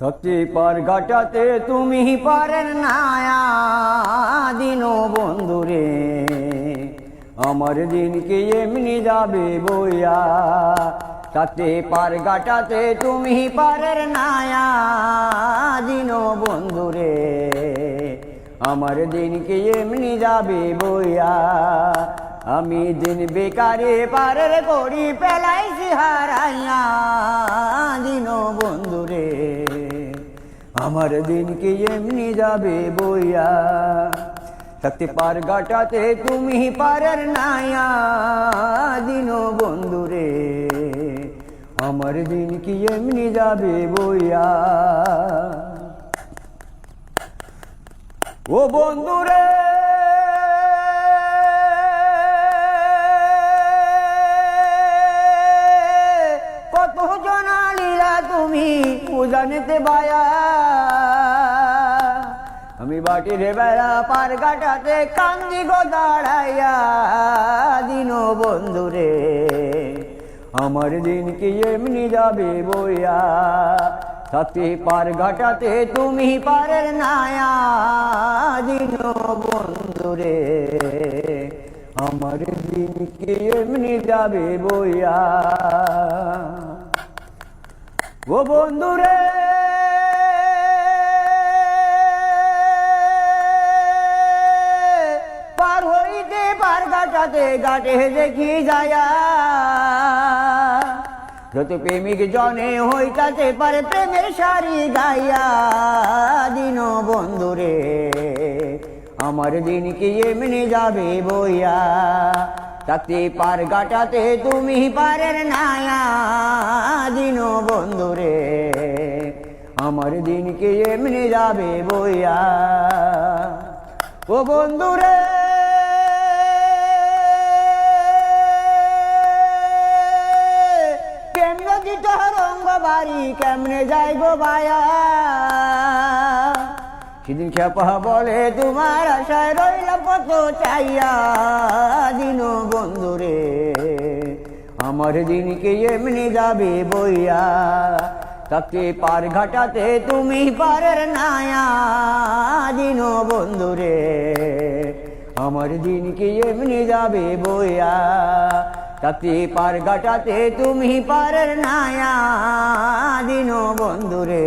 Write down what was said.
থাকতে পার ঘাটাতে তুমি পারেন দিন বন্ধুরে। আমার দিনকে এমনি যাবে বইয়া। থাকতে পার ঘাটাতে তুমি পারের নায়া দিন বন্ধুরে। আমার দিনকে এমনি যাবে বইয়া। আমি দিন বেকারে পারের করি, পেলাইছি হারাইয়া। আমার দিন কি এমনি যাবে বইয়া। থাকতে পার গাটাতে তুমি পারার নায়া, দিন বন্ধুরে আমার দিন কি এমনি যাবে বইয়া। ও বন্ধুরে উজানেতে বায়া। আমি বাটির বেড়া পার কাটাতে কান্দি গো দাঁড়াইয়া। দিন বন্ধুরে আমার দিন কি এমনি যাবে বইয়া? থাকতে পার ঘাটাতে তুমি পারের নায়া। দিন বন্ধুরে আমার দিন কি এমনি যাবে বইয়া? ও বন্ধুরে। পার হইতে পার গাটাতে গাটে দেখি যায়া। যত প্রেমিক জনে হইতাতে পারে প্রেমের সারি গাইয়া। দিন বন্ধুরে, আমার দিন কি এমনি যাবে বইয়া? তাতে পার গাটাতে তুমি পারের নায়া দিন বন্ধুরে আমার দিনকে এমনি যাবে বইয়া। ও বন্ধুরে কেমনে দিত রঙ্গ বাড়ি কেমনে যাই গো বায়া? সেদিন খেপা বলে, তোমার আশায় রইলাম কত চাইয়া দিন বন্ধুরে আমার দিনকে এমনি যাবে বইয়া তাকে পার ঘাটাতে তুমি পারের নায়া দিন বন্ধুরে আমার দিনকে এমনি যাবে বইয়া, তাতে পার ঘাটাতে তুমি পারের নায়া দিন বন্ধুরে